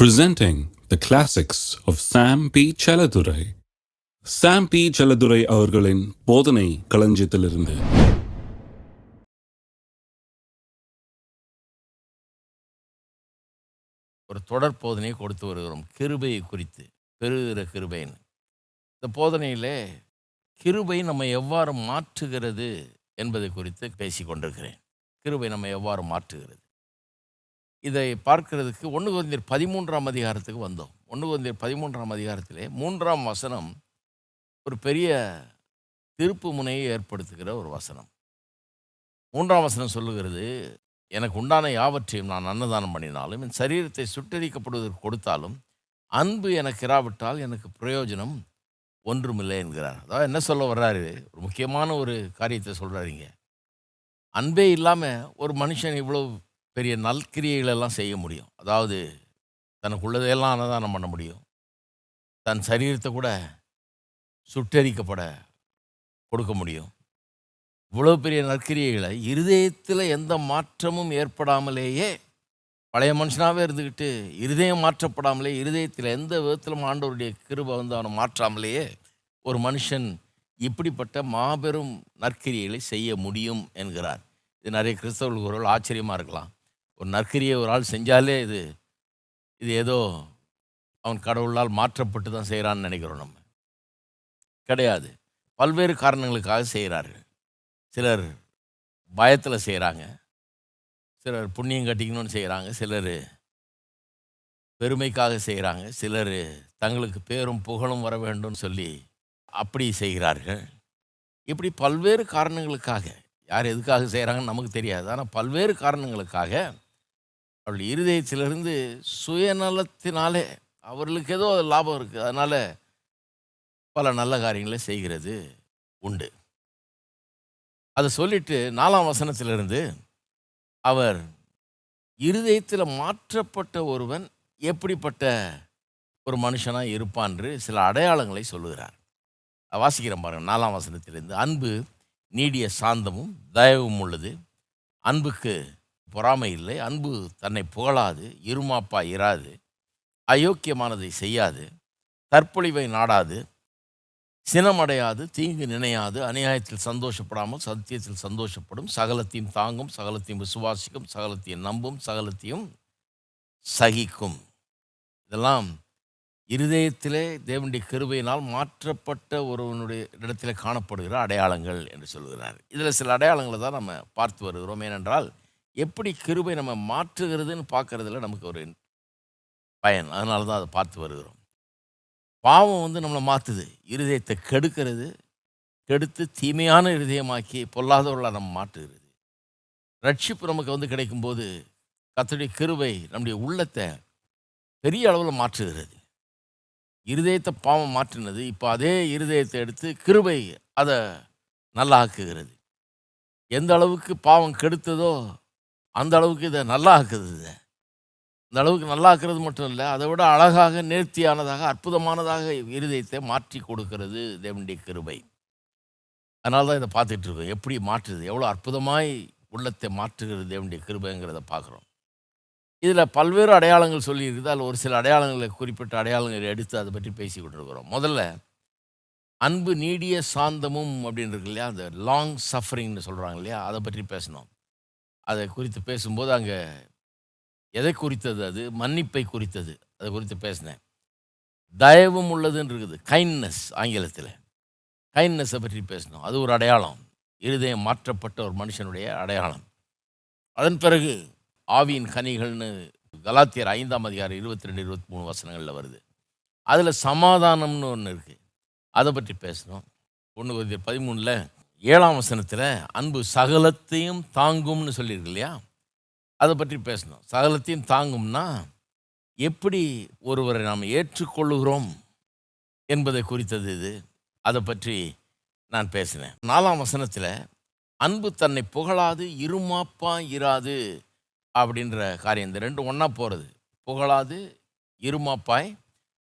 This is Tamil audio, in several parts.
presenting the classics of Sam P. Chaladurai. Sam P. Chaladurai அவர்களின் போதனை களஞ்சியத்திலிருந்து ஒரு தொடர் போதனையை கொடுத்து வருகிறோம் கிருபையை குறித்து பெருகிற கிருபைன்னு இந்த போதனையிலே கிருபை நம்ம எவ்வாறு மாற்றுகிறது என்பதை குறித்து பேசி கொண்டிருக்கிறேன் கிருபை நம்ம எவ்வாறு மாற்றுகிறது இதை பார்க்கிறதுக்கு ஒன்று குழந்தையர் பதிமூன்றாம் அதிகாரத்துக்கு வந்தோம். ஒன்று குழந்தையர் பதிமூன்றாம் அதிகாரத்திலே மூன்றாம் வசனம் ஒரு பெரிய திருப்பு முனையை ஏற்படுத்துகிற ஒரு வசனம். மூன்றாம் வசனம் சொல்லுகிறது எனக்கு உண்டான யாவற்றையும் நான் அன்னதானம் பண்ணினாலும் என் சரீரத்தை சுட்டரிக்கப்படுவதற்கு கொடுத்தாலும் அன்பு எனக்கு இராவிட்டால் எனக்கு பிரயோஜனம் ஒன்றுமில்லை என்கிறார். அதாவது என்ன சொல்ல வர்றாரு? ஒரு முக்கியமான ஒரு காரியத்தை சொல்கிறாருங்க அன்பே இல்லாமல் ஒரு மனுஷன் இவ்வளோ பெரிய நல்கிரியைகளெல்லாம் செய்ய முடியும். அதாவது தனக்குள்ளதையெல்லாம் அன்னதானம் பண்ண முடியும். தன் சரீரத்தை கூட சுட்டரிக்கப்பட கொடுக்க முடியும். இவ்வளோ பெரிய நற்கிரியைகளை இருதயத்தில் எந்த மாற்றமும் ஏற்படாமலேயே பழைய மனுஷனாகவே இருந்துக்கிட்டு இருதயம் மாற்றப்படாமலே இருதயத்தில் எந்த விதத்திலும் ஆண்டவருடைய கிருபை வந்து அவனை மாற்றாமலேயே ஒரு மனுஷன் இப்படிப்பட்ட மாபெரும் நற்கிரியைகளை செய்ய முடியும் என்கிறார். இது நிறைய கிறிஸ்தவர்களுக்கு ஒரு ஆச்சரியமாக இருக்கலாம். ஒரு நற்கரியை ஒரு ஆள் செஞ்சாலே இது இது ஏதோ அவன் கடவுளால் மாற்றப்பட்டு தான் செய்கிறான்னு நினைக்கிறோம் நம்ம. கிடையாது. பல்வேறு காரணங்களுக்காக செய்கிறார்கள் சிலர் பயத்தில் செய்கிறாங்க சிலர் புண்ணியம் கட்டிக்கணும்னு செய்கிறாங்க சிலர் பெருமைக்காக செய்கிறாங்க சிலர் தங்களுக்கு பேரும் புகழும் வர வேண்டும்னு சொல்லி அப்படி செய்கிறார்கள். இப்படி பல்வேறு காரணங்களுக்காக யார் எதுக்காக செய்கிறாங்கன்னு நமக்கு தெரியாது. ஆனால் பல்வேறு காரணங்களுக்காக அவள் இருதயத்திலிருந்து சுயநலத்தினாலே அவர்களுக்கு ஏதோ லாபம் இருக்குது அதனால் பல நல்ல காரியங்களை செய்கிறது உண்டு. அதை சொல்லிட்டு நாலாம் வசனத்திலிருந்து அவர் இருதயத்தில் மாற்றப்பட்ட ஒருவன் எப்படிப்பட்ட ஒரு மனுஷனாக இருப்பான்று சில அடையாளங்களை சொல்லுகிறார். வாசிக்கிறேன் பாருங்கள் நாலாம் வசனத்திலிருந்து அன்பு நீடிய சாந்தமும் தயவும் உள்ளது. அன்புக்கு பொறாமை இல்லை அன்பு தன்னை புகழாது இருமாப்பா இராது அயோக்கியமானதை செய்யாது தற்பொழிவை நாடாது சினமடையாது தீங்கு நினையாது அநியாயத்தில் சந்தோஷப்படாமல் சத்தியத்தில் சந்தோஷப்படும் சகலத்தையும் தாங்கும் சகலத்தையும் விசுவாசிக்கும் சகலத்தையும் நம்பும் சகலத்தையும் சகிக்கும். இதெல்லாம் இருதயத்திலே தேவனுடைய கிருபையினால் மாற்றப்பட்ட ஒருவனுடைய இடத்திலே காணப்படுகிற அடையாளங்கள் என்று சொல்கிறார். இதில் சில அடையாளங்களை தான் நம்ம பார்த்து வருகிறோம். ஏனென்றால் எப்படி கிருபை நம்ம மாற்றுகிறதுன்னு பார்க்குறதுல நமக்கு ஒரு பயன். அதனால தான் அதை பார்த்து வருகிறோம். பாவம் வந்து நம்மளை மாற்றுது இருதயத்தை கெடுக்கிறது கெடுத்து தீமையான இருதயமாக்கி பொல்லாதவர்களாக நம்ம மாற்றுகிறது. ரட்சிப்பு நமக்கு வந்து கிடைக்கும்போது கத்தருடைய கிருவை நம்முடைய உள்ளத்தை பெரிய அளவில் மாற்றுகிறது. இருதயத்தை பாவம் மாற்றினது இப்போ அதே இருதயத்தை எடுத்து கிருபை அதை நல்லா ஆக்குகிறது எந்த அளவுக்கு பாவம் கெடுத்ததோ அந்த அளவுக்கு இதை நல்லா ஆக்குது இதை. இந்த அளவுக்கு நல்லா ஆக்குறது மட்டும் இல்லை அதை விட அழகாக நேர்த்தியானதாக அற்புதமானதாக இருதயத்தை மாற்றி கொடுக்கிறது தேவனுடைய கிருபை. அதனால தான் இதை பார்த்துட்டு இருக்கோம். எப்படி மாற்றுது? எவ்வளோ அற்புதமாய் உள்ளத்தை மாற்றுகிறது தேவனுடைய கிருபைங்கிறத பார்க்குறோம். இதில் பல்வேறு அடையாளங்கள் சொல்லியிருக்குது. அதில் ஒரு சில அடையாளங்களை குறிப்பிட்ட அடையாளங்களை எடுத்து அதை பற்றி பேசி கொண்டிருக்கிறோம் முதல்ல அன்பு நீடிய சாந்தமும் அப்படின்னு இருக்கு இல்லையா? அந்த லாங் சஃபரிங்னு சொல்கிறாங்க இல்லையா? அதை பற்றி பேசணும் அதை குறித்து பேசும்போது அங்கே எதை குறித்தது அது? மன்னிப்பை குறித்தது. அதை குறித்து பேசினேன். தயவும் உள்ளதுன்னு இருக்குது கைண்ட்னஸ் ஆங்கிலத்தில். கைண்ட்னஸை பற்றி பேசணும் அது ஒரு அடையாளம். இருதயம் மாற்றப்பட்ட ஒரு மனுஷனுடைய அடையாளம். அதன் பிறகு ஆவியின் கனிகள்னு கலாத்தியர் ஐந்தாம் அதிகாரம் இருபத்தி ரெண்டு இருபத்தி மூணு வசனங்களில் வருது. அதில் சமாதானம்னு ஒன்று இருக்குது அதை பற்றி பேசணும் ஒன்று பதிமூணில் ஏழாம் வசனத்தில் அன்பு சகலத்தையும் தாங்கும்னு சொல்லியிருக்கு இல்லையா? அதை பற்றி பேசணும். சகலத்தையும் தாங்கும்னா எப்படி ஒருவரை நாம் ஏற்றுக்கொள்ளுகிறோம் என்பதை குறித்தது இது. அதை பற்றி நான் பேசினேன். நாலாம் வசனத்தில் அன்பு தன்னை புகழாது இருமாப்பா இராது அப்படின்ற காரியம். இந்த ரெண்டு ஒன்றா போகிறது புகழாது இருமாப்பாய்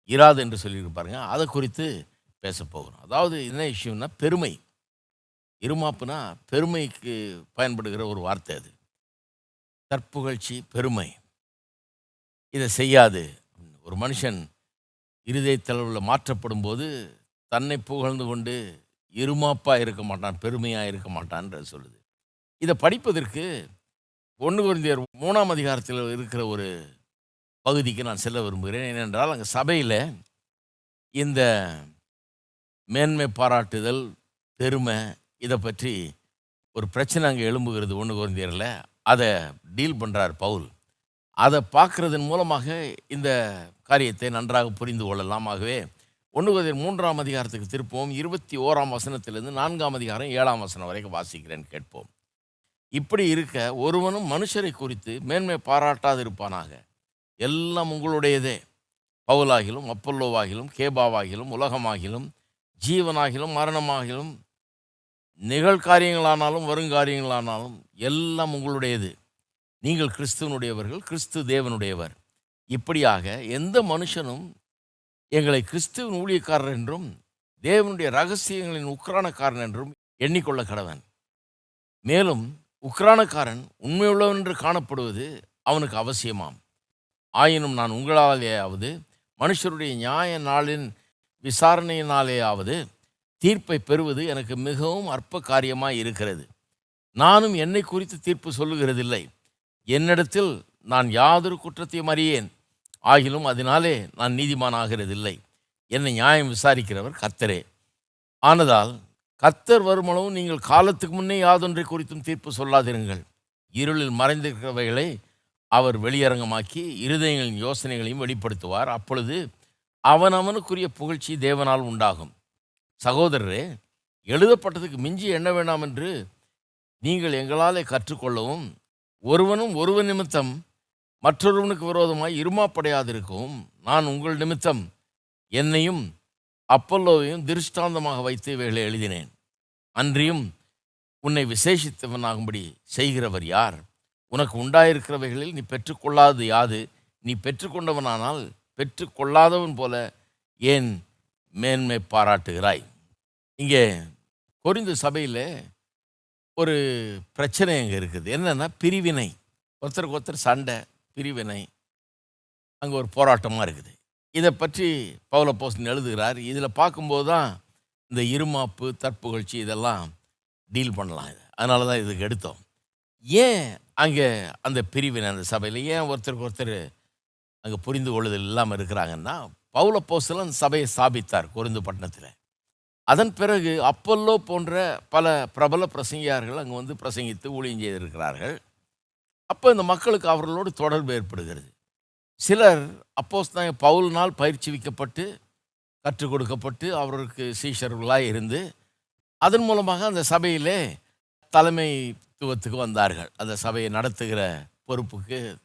இராது என்று சொல்லியிருப்பாருங்க அதை குறித்து பேச போகிறோம். அதாவது என்ன விஷயம்னா பெருமை. இருமாப்புனா பெருமைக்கு பயன்படுகிற ஒரு வார்த்தை அது. தற்புகழ்ச்சி பெருமை. இதை செய்யாது. ஒரு மனுஷன் இருதயத்தளவில் மாற்றப்படும் போது தன்னை புகழ்ந்து கொண்டு இருமாப்பாக இருக்க மாட்டான் பெருமையாக இருக்க மாட்டான்ற சொல்லுது. இதை படிப்பதற்கு ஒன்று குருந்தியர் மூணாம் அதிகாரத்தில் இருக்கிற ஒரு பகுதிக்கு நான் செல்ல விரும்புகிறேன். ஏனென்றால் அங்கே சபையில் இந்த மேன்மை பாராட்டுதல் பெருமை இதை பற்றி ஒரு பிரச்சனை அங்கே எழும்புகிறது ஒன்று குருந்தியரில் அதை டீல் பண்ணுறார் பவுல். அதை பார்க்குறதன் மூலமாக இந்த காரியத்தை நன்றாக புரிந்து கொள்ளலாம். ஆகவே ஒன்று மூன்றாம் அதிகாரத்துக்கு திருப்போம் இருபத்தி ஓராம் வசனத்திலிருந்து நான்காம் அதிகாரம் ஏழாம் வசனம் வரைக்கும் வாசிக்கிறேன் கேட்போம். இப்படி இருக்க ஒருவனும் மனுஷரை குறித்து மேன்மை பாராட்டாதிருப்பானாக. எல்லாம் உங்களுடையதே. பவுலாகிலும் அப்பல்லோவாகிலும் கேபாவாகிலும் உலகமாகிலும் ஜீவனாகிலும் மரணமாகிலும் நிகழ்காரியங்களானாலும் வருங்காரியங்களானாலும் எல்லாம் உங்களுடையது. நீங்கள் கிறிஸ்துவனுடையவர்கள் கிறிஸ்து தேவனுடையவர். இப்படியாக எந்த மனுஷனும் எங்களை கிறிஸ்துவின் ஊழியக்காரர் என்றும் தேவனுடைய ரகசியங்களின் உக்ரானக்காரன் என்றும் எண்ணிக்கொள்ள கடவன். மேலும் உக்ரானக்காரன் உண்மையுள்ளவன் என்று காணப்படுவது அவனுக்கு அவசியமாம். ஆயினும் நான் உங்களாலேயாவது மனுஷருடைய நியாய நாளின் விசாரணையினாலேயாவது தீர்ப்பை பெறுவது எனக்கு மிகவும் அற்ப காரியமாக இருக்கிறது. நானும் என்னை குறித்து தீர்ப்பு சொல்லுகிறதில்லை. என்னிடத்தில் நான் யாதொரு குற்றத்தையும் அறியேன். ஆகிலும் அதனாலே நான் நீதிமான் ஆகிறதில்லை. என்னை நியாயம் விசாரிக்கிறவர் கத்தரே ஆனதால் கத்தர் வருமளவும் நீங்கள் காலத்துக்கு முன்னே யாதொன்றை குறித்தும் தீர்ப்பு சொல்லாதிருங்கள். இருளில் மறைந்திருக்கிறவைகளை அவர் வெளியரங்கமாக்கி இருதயங்களின் யோசனைகளையும் வெளிப்படுத்துவார். அப்பொழுது அவனவனுக்குரிய புகழ்ச்சி தேவனால் உண்டாகும். சகோதரரே எழுதப்பட்டதுக்கு மிஞ்சி என்ன வேண்டாம் என்று நீங்கள் எங்களாலே கற்றுக்கொள்ளவும் ஒருவனும் ஒருவன் நிமித்தம் மற்றொருவனுக்கு விரோதமாய் இருமாப்படையாதிருக்கவும் நான் உங்கள் நிமித்தம் என்னையும் அப்பல்லோவையும் திருஷ்டாந்தமாக வைத்து இவைகளை எழுதினேன். அன்றியும் உன்னை விசேஷித்தவனாகும்படி செய்கிறவர் யார்? உனக்கு உண்டாயிருக்கிறவைகளில் நீ பெற்றுக்கொள்ளாதது யாது? நீ பெற்றுக்கொண்டவனானால் பெற்றுக்கொள்ளாதவன் போல ஏன் மேன்மை பாராட்டுகிறாய். இங்கே குறிந்த சபையில் ஒரு பிரச்சனை அங்கே இருக்குது. என்னென்னா பிரிவினை. ஒருத்தருக்கு ஒருத்தர் சண்டை பிரிவினை. அங்கே ஒரு போராட்டமாக இருக்குது. இதை பற்றி பவுல போஸ்டன் எழுதுகிறார். இதில் பார்க்கும்போது தான் இந்த இருமாப்பு தற்புகழ்ச்சி இதெல்லாம் டீல் பண்ணலாம். இது அதனால தான் இதுக்கு எடுத்தோம். ஏன் அங்கே அந்த பிரிவினை அந்த சபையில்? ஏன் ஒருத்தருக்கு ஒருத்தர் அங்கே புரிந்து கொள்ளுதல் இல்லாமல் இருக்கிறாங்கன்னா பவுல சபையை ஸ்தாபித்தார் கொரிந்து பட்டணத்தில். அதன் பிறகு அப்பல்லோ போன்ற பல பிரபல பிரசங்கியார்கள் அங்கே வந்து பிரசங்கித்து ஊழியம் செய்திருக்கிறார்கள். அப்போ இந்த மக்களுக்கு அவர்களோடு தொடர்பு ஏற்படுகிறது. சிலர் அப்போஸ் தான் பவுல்னால் பயிற்சிவிக்கப்பட்டு கற்றுக் கொடுக்கப்பட்டு அவருக்கு சீஷர்களாக இருந்து அதன் மூலமாக அந்த சபையிலே தலைமைத்துவத்துக்கு வந்தார்கள். அந்த சபையை நடத்துகிற பொறுப்புக்கு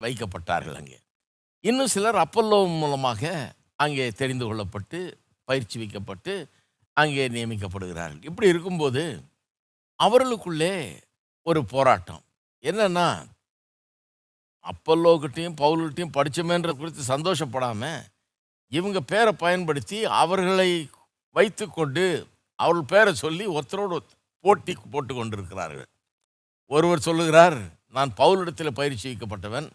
வைக்கப்பட்டார்கள் அங்கே. இன்னும் சிலர் அப்பல்லோ மூலமாக அங்கே தெரிந்து கொள்ளப்பட்டு பயிற்சி வைக்கப்பட்டு அங்கே நியமிக்கப்படுகிறார்கள். இப்படி இருக்கும்போது அவர்களுக்குள்ளே ஒரு போராட்டம். என்னென்னா அப்பல்லோக்கிட்டையும் பவுல்கிட்டையும் படித்தோமேன்ற குறித்து சந்தோஷப்படாமல் இவங்க பேரை பயன்படுத்தி அவர்களை வைத்துக்கொண்டு அவர்கள் பேரை சொல்லி ஒருத்தரோடு போட்டி போட்டு கொண்டிருக்கிறார்கள் ஒருவர் சொல்லுகிறார் நான் பவுலிடத்தில் பயிற்சி வைக்கப்பட்டவன்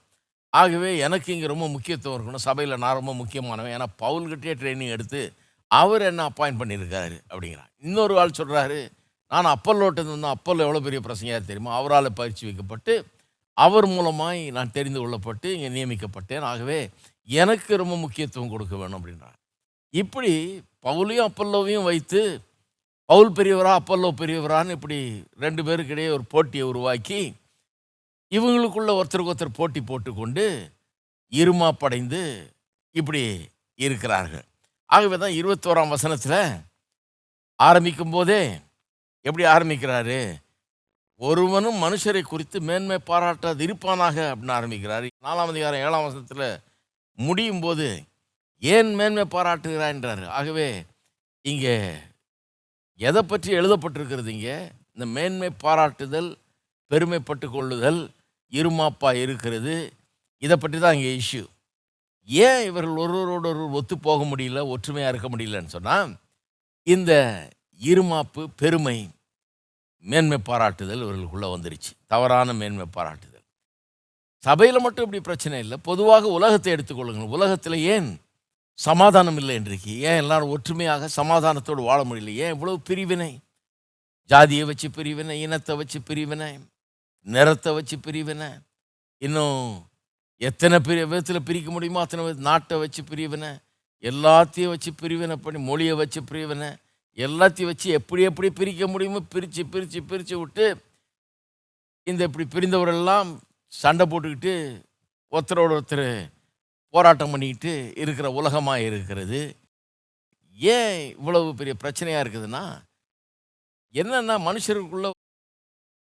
ஆகவே எனக்கு இங்கே ரொம்ப முக்கியத்துவம் இருக்கணும். சபையில் நான் ரொம்ப முக்கியமானவன். ஏன்னா பவுல்கிட்டே ட்ரைனிங் எடுத்து அவர் என்ன அப்பாயிண்ட் பண்ணியிருக்காரு அப்படிங்கிறார் இன்னொரு ஆள் சொல்கிறாரு நான் அப்பல்லோட்டு இருந்தேன் அப்பல்லோ எவ்வளோ பெரிய பிரசங்கையாக தெரியுமா? அவரால் பயிற்சி வைக்கப்பட்டு அவர் மூலமாய் நான் தெரிந்து கொள்ளப்பட்டு இங்கே நியமிக்கப்பட்டேன். ஆகவே எனக்கு ரொம்ப முக்கியத்துவம் கொடுக்க வேணும் அப்படின்றார் இப்படி பவுலையும் அப்பல்லோவையும் வைத்து பவுல் பெரியவரா அப்பல்லோ பெரியவரான்னு இப்படி ரெண்டு பேருக்கிடையே ஒரு போட்டியை உருவாக்கி இவங்களுக்குள்ள ஒருத்தருக்கு ஒருத்தர் போட்டி போட்டுக்கொண்டு இருமாப்படைந்து இப்படி இருக்கிறார்கள். ஆகவே தான் இருபத்தோராம் வசனத்தில் ஆரம்பிக்கும் போதே எப்படி ஆரம்பிக்கிறாரு? ஒருவனும் மனுஷரை குறித்து மேன்மை பாராட்டாது இருப்பானாக அப்படின்னு ஆரம்பிக்கிறார். நாலாம் அதிகாரம் ஏழாம் வசனத்தில் முடியும் போது ஏன் மேன்மை பாராட்டுகிறான்றார் ஆகவே இங்கே எதை பற்றி எழுதப்பட்டிருக்கிறது இங்கே? இந்த மேன்மை பாராட்டுதல் பெருமைப்பட்டு கொள்ளுதல் இருமாப்பா இருக்கிறது. இதை பற்றி தான் இங்கே இஷ்யூ ஏன் இவர்கள் ஒருவரோடு ஒருவர் ஒத்து போக முடியல ஒற்றுமையாக இருக்க முடியலன்னு சொன்னால் இந்த இருமாப்பு பெருமை மேன்மை பாராட்டுதல் இவர்களுக்குள்ளே வந்துருச்சு. தவறான மேன்மை பாராட்டுதல். சபையில் மட்டும் இப்படி பிரச்சனை இல்லை. பொதுவாக உலகத்தை எடுத்துக்கொள்ளுங்கள் உலகத்தில் ஏன் சமாதானம் இல்லை இன்றைக்கு? ஏன் எல்லாரும் ஒற்றுமையாக சமாதானத்தோடு வாழ முடியல? ஏன் இவ்வளவு பிரிவினை? ஜாதியை வச்சு பிரிவினை இனத்தை வச்சு பிரிவினை நிறத்தை வச்சு பிரிவினை இன்னும் எத்தனை பெரிய விதத்தில் பிரிக்க முடியுமோ அத்தனை வித- நாட்டை வச்சு பிரிவினை எல்லாத்தையும் வச்சு பிரிவினை பண்ணி மொழியை வச்சு பிரிவினை எல்லாத்தையும் வச்சு எப்படி எப்படி பிரிக்க முடியுமோ பிரித்து பிரித்து பிரித்து விட்டு இந்த இப்படி பிரிந்தவரெல்லாம் சண்டை போட்டுக்கிட்டு ஒருத்தரோட ஒருத்தர் போராட்டம் பண்ணிக்கிட்டு இருக்கிற உலகமாக இருக்கிறது. ஏன் இவ்வளவு பெரிய பிரச்சனையாக இருக்குதுன்னா என்னென்னா மனுஷருக்குள்ள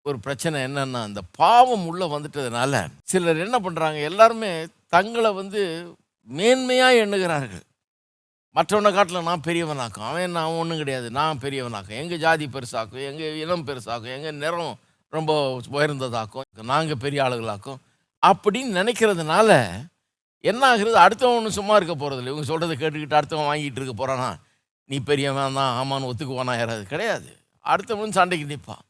ஒரு பிரச்சனை என்னன்னா அந்த பாவம் உள்ள வந்துட்டதுனால சிலர் என்ன பண்ணுறாங்க எல்லாருமே தங்களை வந்து மேன்மையாக எண்ணுகிறார்கள். மற்றவனை காட்டில் நான் பெரியவனாக்கும். அவன் நான் ஒன்றும் கிடையாது. நான் பெரியவனாக்கும். எங்கள் ஜாதி பெருசாக்கும் எங்கள் இனம் பெருசாக்கும் எங்கள் நிறம் ரொம்ப உயர்ந்ததாக்கும் நாங்கள் பெரிய ஆளுகளாக்கும். அப்படின்னு நினைக்கிறதுனால என்ன ஆகுறது? அடுத்தவன் ஒன்றும் சும்மா இருக்க போகிறதில்ல இவங்க சொல்கிறத கேட்டுக்கிட்டு அடுத்தவன் வாங்கிட்டு இருக்க போகிறானா நீ பெரியவன் தான் ஆமான்னு ஒத்துக்குவானா யாராவது? கிடையாது. அடுத்தவன் சண்டைக்கு நிற்பான்.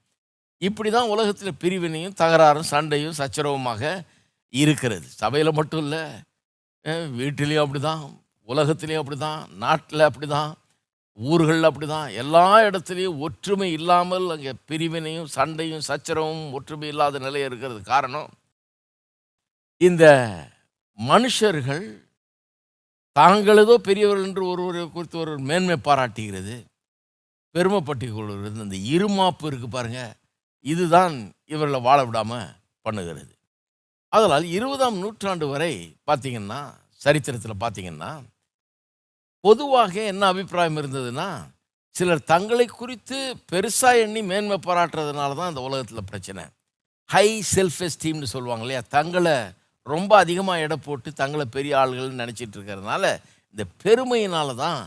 இப்படி தான் உலகத்தில் பிரிவினையும் தகராறும் சண்டையும் சச்சரவுமாக இருக்கிறது. சபையில் மட்டும் இல்லை. வீட்டிலையும் அப்படி தான் உலகத்துலேயும் அப்படி தான் நாட்டில் அப்படி தான் ஊர்களில் அப்படி தான் எல்லா இடத்துலையும் ஒற்றுமை இல்லாமல் அங்கே பிரிவினையும் சண்டையும் சச்சரவும் ஒற்றுமை இல்லாத நிலை இருக்கிறது காரணம் இந்த மனுஷர்கள் தாங்களதோ பெரியவர்கள் என்று ஒருவரை குறித்து ஒருவர் மேன்மை பாராட்டுகிறது. பெருமைப்பட்டு கொள்வது இந்த இருமாப்பு இருக்குது பாருங்கள் இதுதான் இவர்களை வாழ விடாமல் பண்ணுகிறது. அதனால் இருபதாம் நூற்றாண்டு வரை பார்த்திங்கன்னா சரித்திரத்தில் பார்த்தீங்கன்னா பொதுவாக என்ன அபிப்பிராயம் இருந்ததுன்னா சிலர் தங்களை குறித்து பெருசாக எண்ணி மேன்மை பாராட்டுறதுனால தான் இந்த உலகத்தில் பிரச்சனை. ஹை செல்ஃப் எஸ்டீம்னு சொல்லுவாங்க இல்லையா? தங்களை ரொம்ப அதிகமாக எடை போட்டு தங்களை பெரிய ஆளுகள்னு நினச்சிட்டு இருக்கிறதுனால இந்த பெருமையினால தான்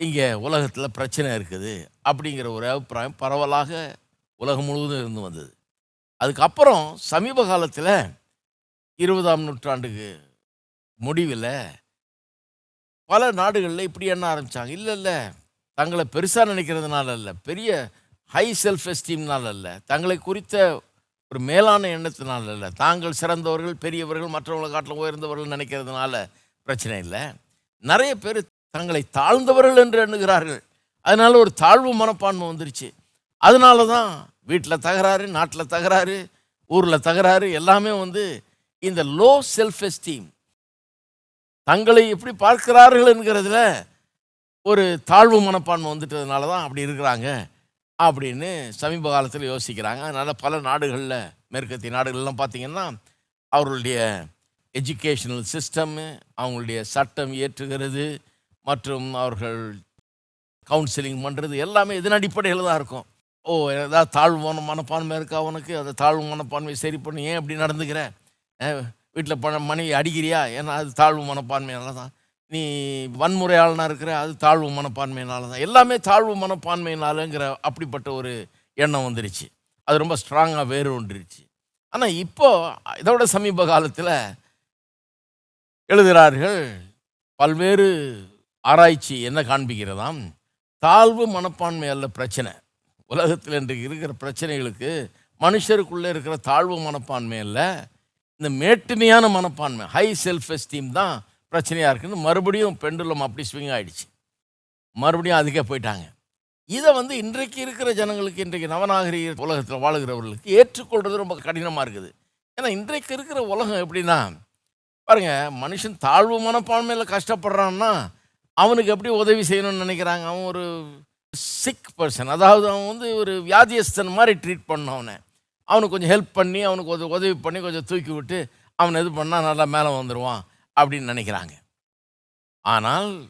இங்கே உலகத்தில் பிரச்சனை இருக்குது அப்படிங்கிற ஒரு அபிப்பிராயம் பரவலாக உலகம் முழுவதும் இருந்து வந்தது. அதுக்கப்புறம் சமீப காலத்தில் இருபதாம் நூற்றாண்டுக்கு முடிவில் பல நாடுகளில் இப்படி என்ன ஆரம்பித்தாங்க இல்லை இல்லை. தங்களை பெருசாக நினைக்கிறதுனால இல்லை. பெரிய ஹை செல்ஃப் எஸ்டீம்னால இல்லை. தங்களை குறித்த ஒரு மேலான எண்ணத்தினால இல்லை. தாங்கள் சிறந்தவர்கள் பெரியவர்கள் மற்றவங்களை காட்டில் உயர்ந்தவர்கள் நினைக்கிறதுனால பிரச்சனை இல்லை. நிறைய பேர் தங்களை தாழ்ந்தவர்கள் என்று எண்ணுகிறார்கள். அதனால் ஒரு தாழ்வு மனப்பான்மை வந்துருச்சு. அதனால தான் வீட்டில் தகராறு நாட்டில் தகராறு ஊரில் தகராறு எல்லாமே வந்து இந்த லோ செல்ஃப் எஸ்டீம் தங்களை எப்படி பார்க்கிறார்கள் என்கிறதுல ஒரு தாழ்வு மனப்பான்மை வந்துட்டதுனால தான் அப்படி இருக்கிறாங்க அப்படின்னு சமீப காலத்தில் யோசிக்கிறாங்க. அதனால் பல நாடுகளில் மேற்கத்திய நாடுகள்லாம் பார்த்திங்கன்னா அவர்களுடைய எஜுகேஷனல் சிஸ்டம்மு அவங்களுடைய சட்டம் இயற்றுகிறது மற்றும் அவர்கள் கவுன்சிலிங் பண்ணுறது எல்லாமே இதன் அடிப்படையில் தான் இருக்கும். ஓ ஏதாவது தாழ்வான மனப்பான்மை இருக்கா உனக்கு? அதை தாழ்வு மனப்பான்மை சரி பண்ணி. ஏன் இப்படி நடந்துக்கிற? வீட்டில் பண மனைவி அடிக்கிறியா? ஏன்னா அது தாழ்வு மனப்பான்மையினால தான். நீ வன்முறையாளனாக இருக்கிற அது தாழ்வு மனப்பான்மையினால தான். எல்லாமே தாழ்வு மனப்பான்மையினாலங்கிற அப்படிப்பட்ட ஒரு எண்ணம் வந்துருச்சு. அது ரொம்ப ஸ்ட்ராங்காக வேறு ஒன்றுருச்சு. ஆனால் இப்போது இதோட சமீப காலத்தில் எழுதுகிறார்கள் பல்வேறு ஆராய்ச்சி என்ன காண்பிக்கிறதாம்? தாழ்வு மனப்பான்மை அல்ல பிரச்சனை. உலகத்தில் இன்றைக்கு இருக்கிற பிரச்சனைகளுக்கு மனுஷருக்குள்ளே இருக்கிற தாழ்வு மனப்பான்மை இல்லை இந்த மேட்டுமையான மனப்பான்மை ஹை செல்ஃப் எஸ்டீம் தான் பிரச்சனையாக இருக்குன்னு மறுபடியும் பெண்டுலம் அப்படி ஸ்விங் ஆகிடுச்சு மறுபடியும் அதுக்கே போயிட்டாங்க. இதை வந்து இன்றைக்கு இருக்கிற ஜனங்களுக்கு இன்றைக்கு நவநாகரிக உலகத்தில் வாழுகிறவர்களுக்கு ஏற்றுக்கொள்வது ரொம்ப கடினமாக இருக்குது. ஏன்னா இன்றைக்கு இருக்கிற உலகம் எப்படின்னா பாருங்கள் மனுஷன் தாழ்வு மனப்பான்மையில் கஷ்டப்படுறான்னா அவனுக்கு எப்படி உதவி செய்யணும்னு நினைக்கிறாங்க? அவன் ஒரு சிக் பர்சன் அதாவது அவன் வந்து ஒரு வியாதியஸ்தன் மாதிரி ட்ரீட் பண்ணணும் அவனை. அவனுக்கு கொஞ்சம் ஹெல்ப் பண்ணி அவனுக்கு உத- உதவி பண்ணி கொஞ்சம் தூக்கி விட்டு அவனை இது பண்ணால் நல்லா மேலே வந்துடுவான் அப்படின்னு நினைக்கிறாங்க. ஆனால்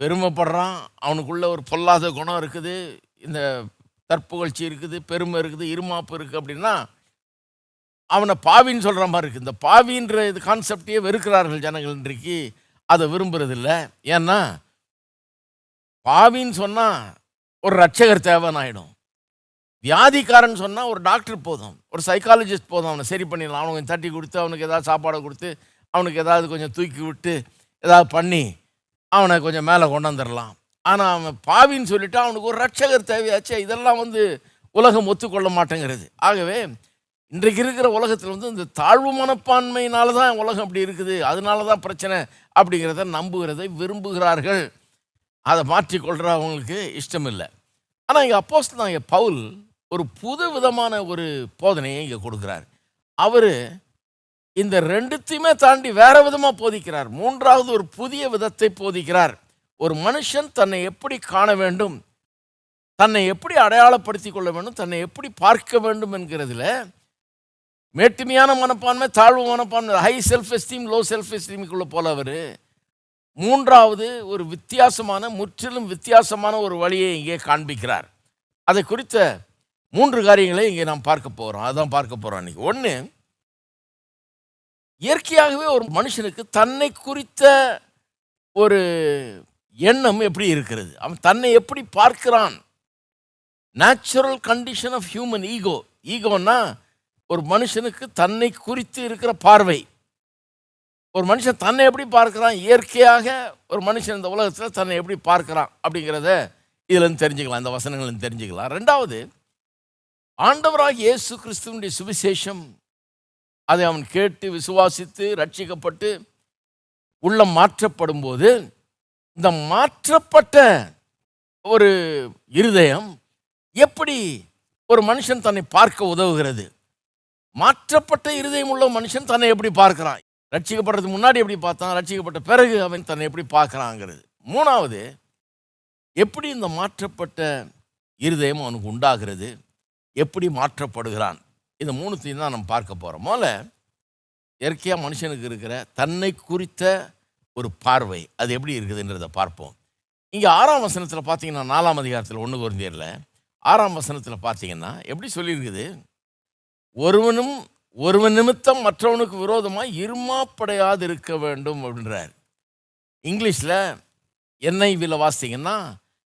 பெருமைப்படுறான். அவனுக்குள்ள ஒரு பொல்லாத குணம் இருக்குது. இந்த தற்புகழ்ச்சி இருக்குது பெருமை இருக்குது இருமாப்பு இருக்குது அப்படின்னா அவனை பாவின்னு சொல்கிற மாதிரி இருக்குது இந்த பாவின்ற இது கான்செப்டையே வெறுக்கிறார்கள் ஜனங்கள் இன்றைக்கு. அதை விரும்புகிறதில்ல ஏன்னா பாவின்னு சொன்னால் ஒரு ரட்சகர் தேவைன்னு ஆகிடும் வியாதிக்காரன் சொன்னால் ஒரு டாக்டர் போதும். ஒரு சைக்காலஜிஸ்ட் போதும். அவனை சரி பண்ணிடலாம். அவனுக்கு கொஞ்சம் தட்டி கொடுத்து அவனுக்கு ஏதாவது சாப்பாடை கொடுத்து அவனுக்கு ஏதாவது கொஞ்சம் தூக்கி விட்டு ஏதாவது பண்ணி அவனை கொஞ்சம் மேலே கொண்டு வந்துடலாம். ஆனால் அவன் பாவின்னு சொல்லிட்டு அவனுக்கு ஒரு ரட்சகர் தேவையாச்சு. இதெல்லாம் வந்து உலகம் ஒத்துக்கொள்ள மாட்டேங்கிறது. ஆகவே இன்றைக்கு இருக்கிற உலகத்தில் வந்து இந்த தாழ்வு மனப்பான்மையினால தான் உலகம் அப்படி இருக்குது. அதனால தான் பிரச்சனை அப்படிங்கிறத நம்புகிறதை விரும்புகிறார்கள். அதை மாற்றிக்கொள்கிற அவங்களுக்கு இஷ்டம் இல்லை ஆனால் இங்கே அப்போஸ் தான் இங்கே பவுல் ஒரு புது விதமான ஒரு போதனையை இங்கே கொடுக்குறார். அவர் இந்த ரெண்டுத்தையுமே தாண்டி வேற விதமாக போதிக்கிறார். மூன்றாவது ஒரு புதிய விதத்தை போதிக்கிறார். ஒரு மனுஷன் தன்னை எப்படி காண வேண்டும் தன்னை எப்படி அடையாளப்படுத்தி கொள்ள வேண்டும் தன்னை எப்படி பார்க்க வேண்டும் என்கிறதுல மேட்டுமையான மனப்பான்மை தாழ்வு மனப்பான்மை high self esteem low self எஸ்டீமுக்குள்ளே போல அவர் மூன்றாவது ஒரு வித்தியாசமான முற்றிலும் வித்தியாசமான ஒரு வழியை இங்கே காண்பிக்கிறார். அதை குறித்த மூன்று காரியங்களை இங்கே நாம் பார்க்க போகிறோம் அதான் பார்க்க போகிறோம் அன்றைக்கி ஒன்று இயற்கையாகவே ஒரு மனுஷனுக்கு தன்னை குறித்த ஒரு எண்ணம் எப்படி இருக்கிறது? அவன் தன்னை எப்படி பார்க்கிறான்? Natural condition of human ego ஈகோன்னா ஒரு மனுஷனுக்கு தன்னை குறித்து இருக்கிற பார்வை. ஒரு மனுஷன் தன்னை எப்படி பார்க்குறான்? இயற்கையாக ஒரு மனுஷன் இந்த உலகத்தில் தன்னை எப்படி பார்க்குறான் அப்படிங்கிறத இதுலேருந்து தெரிஞ்சுக்கலாம் இந்த வசனங்கள்லேருந்து தெரிஞ்சுக்கலாம். ரெண்டாவது ஆண்டவராக இயேசு கிறிஸ்துவனுடைய சுவிசேஷம் அதை அவன் கேட்டு விசுவாசித்து ரட்சிக்கப்பட்டு உள்ளம் மாற்றப்படும் போது இந்த மாற்றப்பட்ட ஒரு இருதயம் எப்படி ஒரு மனுஷன் தன்னை பார்க்க உதவுகிறது? மாற்றப்பட்ட இருதயம் உள்ள மனுஷன் தன்னை எப்படி பார்க்கிறான்? ரட்சிக்கப்படுறதுக்கு முன்னாடி எப்படி பார்த்தான்? ரட்சிக்கப்பட்ட பிறகு அவன் தன்னை எப்படி பார்க்குறாங்கிறது. மூணாவது எப்படி இந்த மாற்றப்பட்ட இருதயம் அவனுக்கு உண்டாகிறது? எப்படி மாற்றப்படுகிறான்? இந்த மூணுத்தையும் தான் நம்ம பார்க்க போகிறோம் முதல்ல இயற்கையாக மனுஷனுக்கு இருக்கிற தன்னை குறித்த ஒரு பார்வை. அது எப்படி இருக்குதுன்றதை பார்ப்போம். இங்கே ஆறாம் வசனத்தில் பார்த்தீங்கன்னா நாலாம் அதிகாரத்தில் ஒன்று குறைந்தியரில் ஆறாம் வசனத்தில் பார்த்தீங்கன்னா எப்படி சொல்லியிருக்குது? ஒருவனும் ஒருவன் நிமித்தம் மற்றவனுக்கு விரோதமாக இருமாப்படையாது இருக்க வேண்டும் அப்படின்றார். இங்கிலீஷில் என்ஐவில வாசித்தீங்கன்னா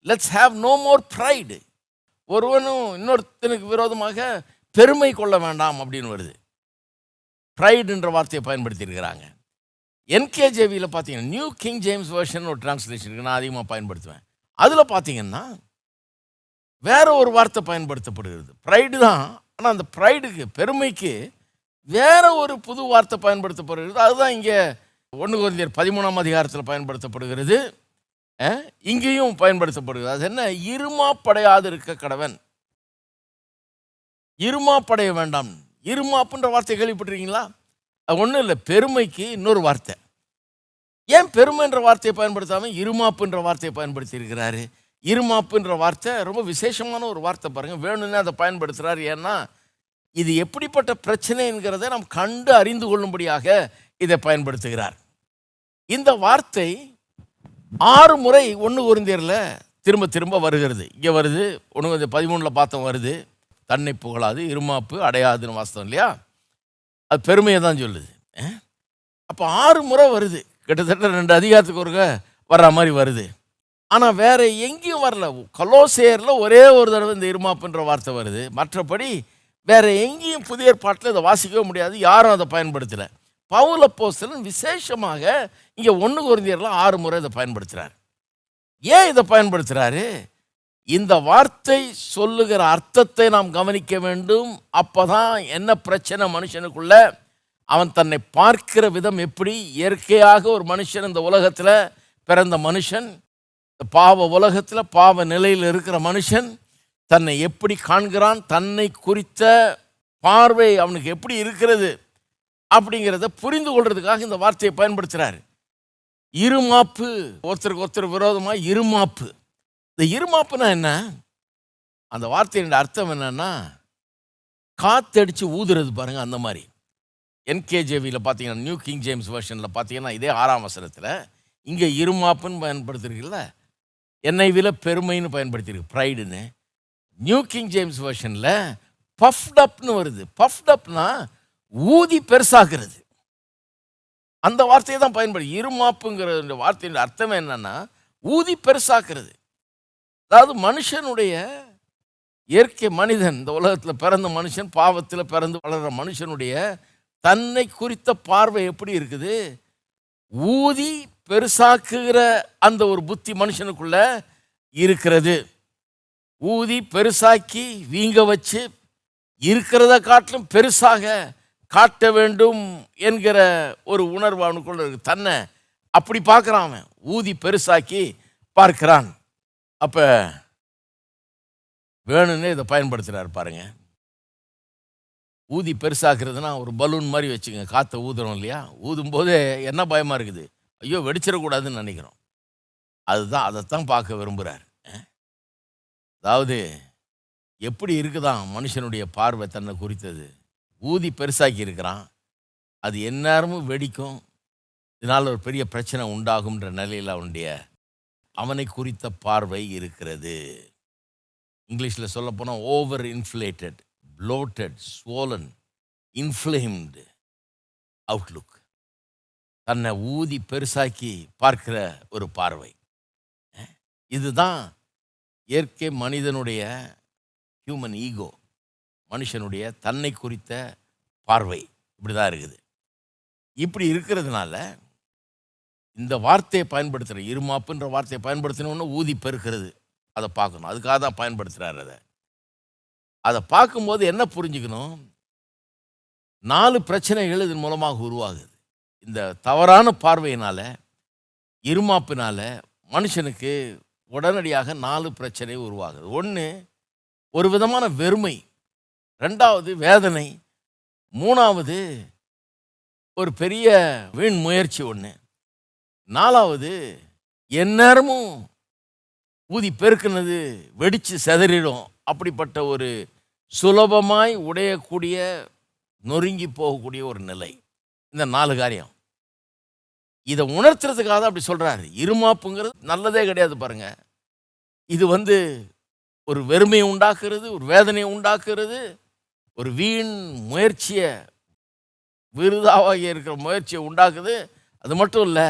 let's have no more pride ஒருவனும் இன்னொருத்தனுக்கு விரோதமாக பெருமை கொள்ள வேண்டாம் அப்படின்னு வருது. ப்ரைடுன்ற வார்த்தையை பயன்படுத்தியிருக்கிறாங்க. என்கேஜேவியில் பார்த்தீங்கன்னா நியூ கிங் ஜேம்ஸ் வேர்ஷன் ஒரு டிரான்ஸ்லேஷன் இருக்கு நான் அதிகமாக பயன்படுத்துவேன். அதில் பார்த்தீங்கன்னா வேற ஒரு வார்த்தை பயன்படுத்தப்படுகிறது. ப்ரைடு தான் ஆனால் அந்த ப்ரைடுக்கு பெருமைக்கு வேற ஒரு புது வார்த்தை பயன்படுத்தப்படுகிறது. அதுதான் இங்கே ஒன்று குழந்தையர் பதிமூணாம் அதிகாரத்தில் பயன்படுத்தப்படுகிறது. இங்கேயும் பயன்படுத்தப்படுகிறது. அது என்ன? இருமாப்படையாது இருக்க கடவன். இருமாப்படைய வேண்டாம். இருமாப்புன்ற வார்த்தை கேள்விப்பட்டிருக்கீங்களா? அது ஒன்றும் இல்லை பெருமைக்கு இன்னொரு வார்த்தை. ஏன் பெருமைன்ற வார்த்தையை பயன்படுத்தாமல் இருமாப்புன்ற வார்த்தையை பயன்படுத்தி இருக்கிறாரு இருமாப்புன்ற வார்த்தை ரொம்ப விசேஷமான ஒரு வார்த்தை பாருங்கள் வேணும்னே அதை பயன்படுத்துகிறார் ஏன்னா இது எப்படிப்பட்ட பிரச்சனை என்கிறத நாம் கண்டு அறிந்து கொள்ளும்படியாக இதை பயன்படுத்துகிறார். இந்த வார்த்தை ஆறு முறை ஒன்று குருந்தியரில் திரும்ப திரும்ப வருகிறது. இங்கே வருது ஒன்று கொஞ்சம் பதிமூணில் பார்த்தோம் வருது. தன்னை புகழாது இருமாப்பு அடையாதுன்னு வாஸ்தவம் இல்லையா? அது பெருமையை தான் சொல்லுது. அப்போ ஆறு முறை வருது. கிட்டத்தட்ட ரெண்டு அதிகாரத்துக்கு ஒருக்க வர்ற மாதிரி வருது. ஆனால் வேறு எங்கேயும் வரல. கலோசேரில் ஒரே ஒரு தடவை இந்த இருமாப்புன்ற வார்த்தை வருது. மற்றபடி வேற எங்கேயும் புதிய ஏற்பாட்டில் இதை வாசிக்கவே முடியாது. யாரும் அதை பயன்படுத்தலை. பவுல போஸ்தலன் விசேஷமாக இங்கே ஒன்று குருந்தியரில் ஆறு முறை இதை பயன்படுத்துகிறார் ஏன் இதை பயன்படுத்துகிறாரு இந்த வார்த்தை சொல்லுகிற அர்த்தத்தை நாம் கவனிக்க வேண்டும். அப்பதான் என்ன பிரச்சனை மனுஷனுக்குள்ள? அவன் தன்னை பார்க்கிற விதம் எப்படி? இயற்கையாக ஒரு மனுஷன் இந்த உலகத்தில் பிறந்த மனுஷன் பாவ உலகத்தில் பாவ நிலையில் இருக்கிற மனுஷன் தன்னை எப்படி காண்கிறான் தன்னை குறித்த பார்வை அவனுக்கு எப்படி இருக்கிறது அப்படிங்கிறத புரிந்து கொள்றதுக்காக இந்த வார்த்தையை பயன்படுத்துகிறார் இருமாப்பு ஒருத்தருக்கு ஒருத்தர் விரோதமாக இருமாப்பு. இந்த இருமாப்புனா என்ன? அந்த வார்த்தையினுடைய அர்த்தம் என்னன்னா காத்தடிச்சு ஊதுறது பாருங்கள் அந்த மாதிரி. என்கேஜேவியில் பார்த்தீங்கன்னா நியூ கிங் ஜேம்ஸ் வெர்ஷனில் பார்த்தீங்கன்னா இதே ஆறாம் வசனத்தில் இங்கே இருமாப்புன்னு பயன்படுத்திருக்குல்ல என்ஐவியில் பெருமைன்னு பயன்படுத்தியிருக்கு ப்ரைடுன்னு நியூ கிங் ஜேம்ஸ் வெர்ஷனில் பஃப்டப்னு வருது. பஃப்டப்னா ஊதி பெருசாகிறது. அந்த வார்த்தையை தான் பயன்படு இருமாப்புங்கிற இந்த அர்த்தம் என்னன்னா ஊதி பெருசாக்குறது. அதாவது மனுஷனுடைய இயற்கை மனிதன் இந்த உலகத்தில் பிறந்த மனுஷன் பாவத்தில் பிறந்து வளர்கிற மனுஷனுடைய தன்னை குறித்த பார்வை எப்படி இருக்குது? ஊதி பெருசாக்குகிற அந்த ஒரு புத்தி மனுஷனுக்குள்ள இருக்கிறது. ஊதி பெருசாக்கி வீங்க வச்சு இருக்கிறத காட்டிலும் பெருசாக காட்ட வேண்டும் என்கிற ஒரு உணர்வு அவனுக்குள்ள இருக்கு. தன்னை அப்படி பார்க்குறான் அவன். ஊதி பெருசாக்கி பார்க்கிறான். அப்போ வேணும்னே இதை பயன்படுத்துகிறாரு பாருங்க. ஊதி பெருசாக்குறதுனா ஒரு பலூன் மாதிரி வச்சுங்க காற்றை ஊதுறோம் இல்லையா? ஊதும் போதே என்ன பயமாக இருக்குது? ஐயோ வெடிச்சிடக்கூடாதுன்னு நினைக்கிறோம். அதுதான் அதைத்தான் பார்க்க விரும்புகிறார் அதாவது எப்படி இருக்குதான் மனுஷனுடைய பார்வை தன்னை குறித்தது? ஊதி பெருசாக்கி இருக்கிறான். அது எந்நேரமும் வெடிக்கும். இதனால் ஒரு பெரிய பிரச்சனை உண்டாகும்ன்ற நிலையில் அவனுடைய அவனை குறித்த பார்வை இருக்கிறது. இங்கிலீஷில் சொல்லப்போனால் over inflated bloated swollen inflamed outlook தன்னை ஊதி பெருசாக்கி பார்க்கிற ஒரு பார்வை. இதுதான் இயற்கை மனிதனுடைய ஹியூமன் ஈகோ மனுஷனுடைய தன்னை குறித்த பார்வை இப்படி தான் இருக்குது. இப்படி இருக்கிறதுனால இந்த வார்த்தையை பயன்படுத்துகிற இருமாப்புன்ற வார்த்தையை பயன்படுத்தினோன்னு ஊதி பெருக்கிறது. அதை பார்க்கணும். அதுக்காக தான் பயன்படுத்துகிறார் அதை. அதை பார்க்கும்போது என்ன புரிஞ்சுக்கணும்? நாலு பிரச்சனைகள் இதன் மூலமாக உருவாகுது. இந்த தவறான பார்வையினால் இருமாப்பினால் மனுஷனுக்கு உடனடியாக நாலு பிரச்சனை உருவாகுது. ஒன்று ஒரு விதமான வெறுமை. ரெண்டாவது வேதனை. மூணாவது ஒரு பெரிய வீண் முயற்சி ஒன்று நாலாவது எந்நேரமும் ஊதி பெருக்குனது வெடித்து செதறிடும். அப்படிப்பட்ட ஒரு சுலபமாய் உடையக்கூடிய நொறுங்கி போகக்கூடிய ஒரு நிலை. இந்த நாலு காரியம். இதை உணர்த்துறதுக்காக தான் அப்படி சொல்கிறாரு இருமாப்புங்கிறது நல்லதே கிடையாது பாருங்க. இது வந்து ஒரு வெறுமையை உண்டாக்குறது ஒரு வேதனையை உண்டாக்குறது ஒரு வீண் முயற்சியை விருதாவாகி இருக்கிற முயற்சியை உண்டாக்குது. அது மட்டும் இல்லை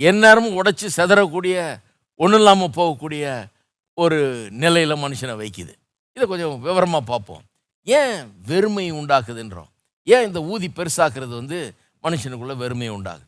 எந்நேரமும் உடைச்சி செதறக்கூடிய ஒன்றும் இல்லாமல் போகக்கூடிய ஒரு நிலையில் மனுஷனை வைக்குது. இதை கொஞ்சம் விவரமாக பார்ப்போம். ஏன் வெறுமை உண்டாக்குதுன்றோம்? ஏன் இந்த ஊதி பெருசாக்குறது வந்து மனுஷனுக்குள்ள வெறுமையை உண்டாகுது